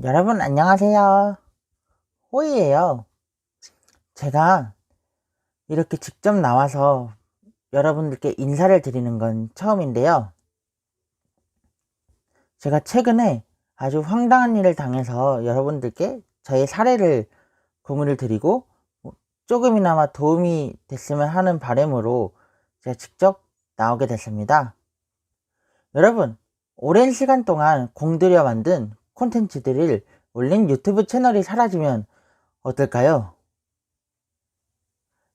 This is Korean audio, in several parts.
여러분 안녕하세요. 호이예요. 제가 이렇게 직접 나와서 여러분들께 인사를 드리는 건 처음인데요. 제가 최근에 아주 황당한 일을 당해서 여러분들께 저의 사례를 공유를 드리고 조금이나마 도움이 됐으면 하는 바람으로 제가 직접 나오게 됐습니다. 여러분, 오랜 시간 동안 공들여 만든 콘텐츠들을 올린 유튜브 채널이 사라지면 어떨까요?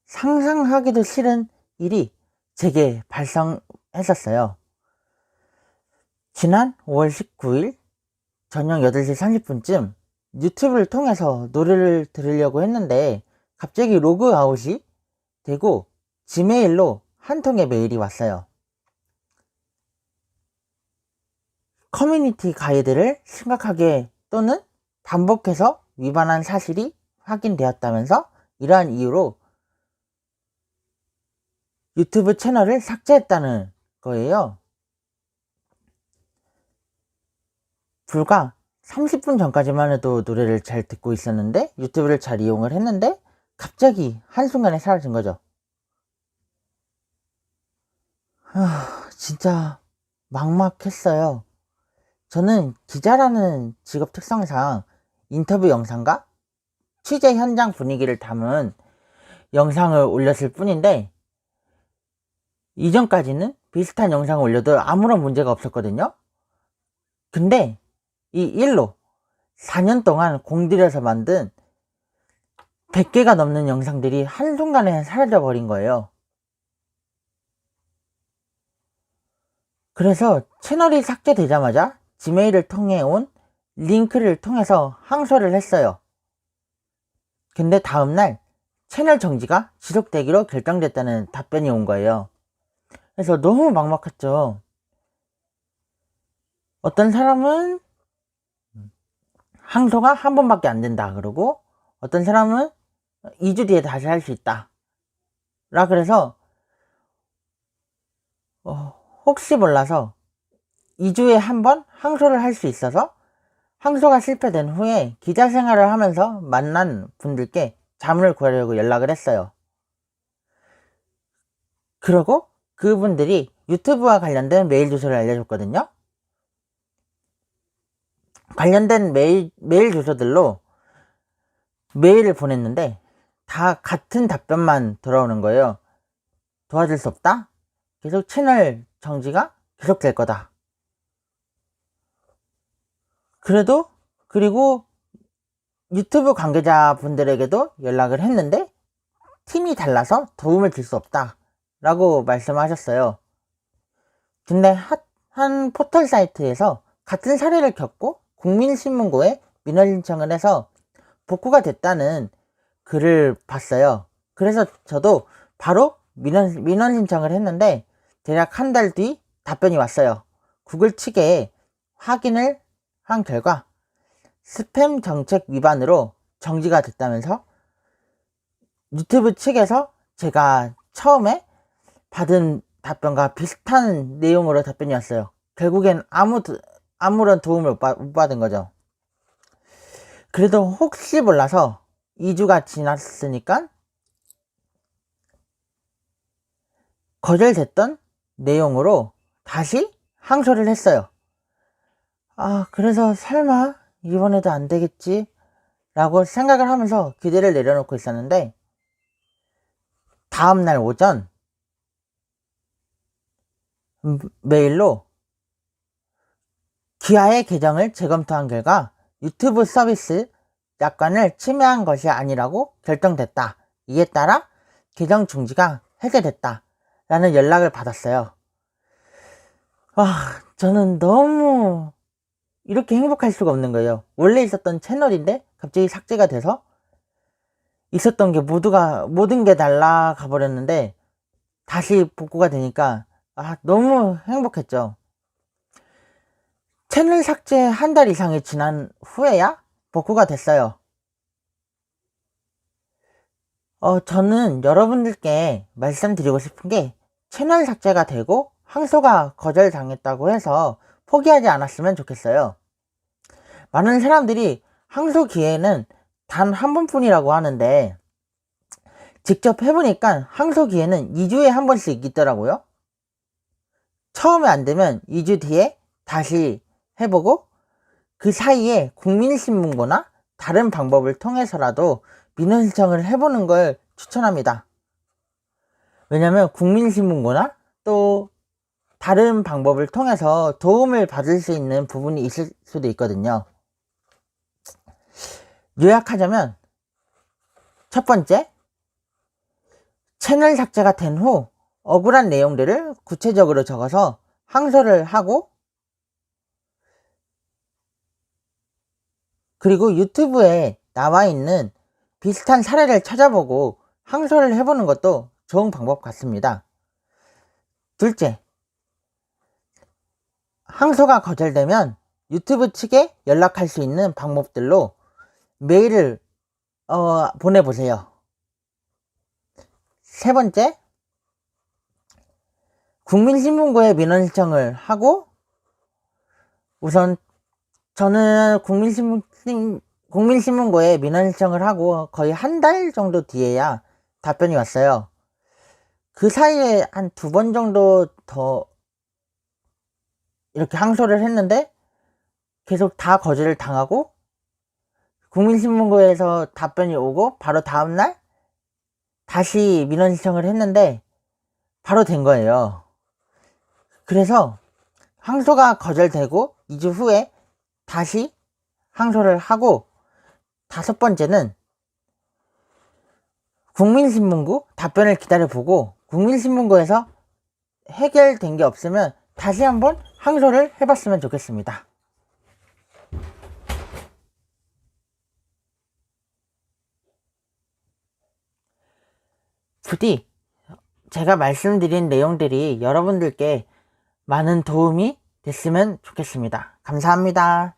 상상하기도 싫은 일이 제게 발생했었어요. 지난 5월 19일 저녁 8시 30분쯤 유튜브를 통해서 노래를 들으려고 했는데 갑자기 로그아웃이 되고 지메일로 한 통의 메일이 왔어요. 커뮤니티 가이드를 심각하게 또는 반복해서 위반한 사실이 확인되었다면서 이러한 이유로 유튜브 채널을 삭제했다는 거예요. 불과 30분 전까지만 해도 노래를 잘 듣고 있었는데 유튜브를 잘 이용을 했는데 갑자기 한순간에 사라진 거죠. 아, 진짜 막막했어요. 저는 기자라는 직업 특성상 인터뷰 영상과 취재 현장 분위기를 담은 영상을 올렸을 뿐인데 이전까지는 비슷한 영상을 올려도 아무런 문제가 없었거든요. 근데 이 일로 4년 동안 공들여서 만든 100개가 넘는 영상들이 한순간에 사라져 버린 거예요. 그래서 채널이 삭제되자마자 지메일을 통해 온 링크를 통해서 항소를 했어요. 근데 다음날 채널 정지가 지속되기로 결정됐다는 답변이 온 거예요. 그래서 너무 막막했죠. 어떤 사람은 항소가 한 번밖에 안 된다 그러고 어떤 사람은 2주 뒤에 다시 할 수 있다. 라 그래서 어, 혹시 몰라서 2주에 한 번 항소를 할 수 있어서 항소가 실패된 후에 기자 생활을 하면서 만난 분들께 자문을 구하려고 연락을 했어요. 그러고 그분들이 유튜브와 관련된 메일 주소를 알려줬거든요. 관련된 메일, 메일 주소들로 메일을 보냈는데 다 같은 답변만 돌아오는 거예요. 도와줄 수 없다? 계속 채널 정지가 계속될 거다. 그래도 그리고 유튜브 관계자분들에게도 연락을 했는데 팀이 달라서 도움을 줄 수 없다 라고 말씀하셨어요. 근데 한 포털 사이트에서 같은 사례를 겪고 국민신문고에 민원 신청을 해서 복구가 됐다는 글을 봤어요. 그래서 저도 바로 민원, 민원 신청을 했는데 대략 한 달 뒤 답변이 왔어요. 구글 측에 확인을 한 결과 스팸 정책 위반으로 정지가 됐다면서 유튜브 측에서 제가 처음에 받은 답변과 비슷한 내용으로 답변이 왔어요. 결국엔 아무, 아무런 도움을 못, 받은 거죠. 그래도 혹시 몰라서 2주가 지났으니까 거절됐던 내용으로 다시 항소를 했어요. 아, 그래서 설마 이번에도 안 되겠지? 라고 생각을 하면서 기대를 내려놓고 있었는데, 다음날 오전, 메일로 기아의 계정을 재검토한 결과 유튜브 서비스 약관을 침해한 것이 아니라고 결정됐다. 이에 따라 계정 중지가 해제됐다. 라는 연락을 받았어요. 와, 저는 너무 이렇게 행복할 수가 없는 거예요. 원래 있었던 채널인데 갑자기 삭제가 돼서 있었던 게 모두가 모든 게 날라가 버렸는데 다시 복구가 되니까 아 너무 행복했죠. 채널 삭제 한 달 이상이 지난 후에야 복구가 됐어요. 어, 저는 여러분들께 말씀드리고 싶은 게 채널 삭제가 되고 항소가 거절당했다고 해서 포기하지 않았으면 좋겠어요. 많은 사람들이 항소 기회는 단 한 번뿐이라고 하는데 직접 해보니까 항소 기회는 2주에 한 번씩 있더라고요. 처음에 안 되면 2주 뒤에 다시 해보고 그 사이에 국민신문고나 다른 방법을 통해서라도 민원 신청을 해보는 걸 추천합니다. 왜냐면 국민신문고나 또 다른 방법을 통해서 도움을 받을 수 있는 부분이 있을 수도 있거든요. 요약하자면 첫 번째 채널 삭제가 된 후 억울한 내용들을 구체적으로 적어서 항소를 하고 그리고 유튜브에 나와 있는 비슷한 사례를 찾아보고 항소를 해보는 것도 좋은 방법 같습니다. 둘째, 항소가 거절되면 유튜브 측에 연락할 수 있는 방법들로 메일을 어, 보내보세요. 세 번째, 국민신문고에 민원 신청을 하고 우선 저는 국민신문, 국민신문고에 민원 신청을 하고 거의 한 달 정도 뒤에야 답변이 왔어요. 그 사이에 한 두 번 정도 더 이렇게 항소를 했는데 계속 다 거절을 당하고 국민신문고에서 답변이 오고 바로 다음날 다시 민원 신청을 했는데 바로 된 거예요. 그래서 항소가 거절되고 2주 후에 다시 항소를 하고 다섯 번째는 국민신문고 답변을 기다려보고 국민신문고에서 해결된 게 없으면 다시 한번 항소를 해봤으면 좋겠습니다. 부디 제가 말씀드린 내용들이 여러분들께 많은 도움이 됐으면 좋겠습니다. 감사합니다.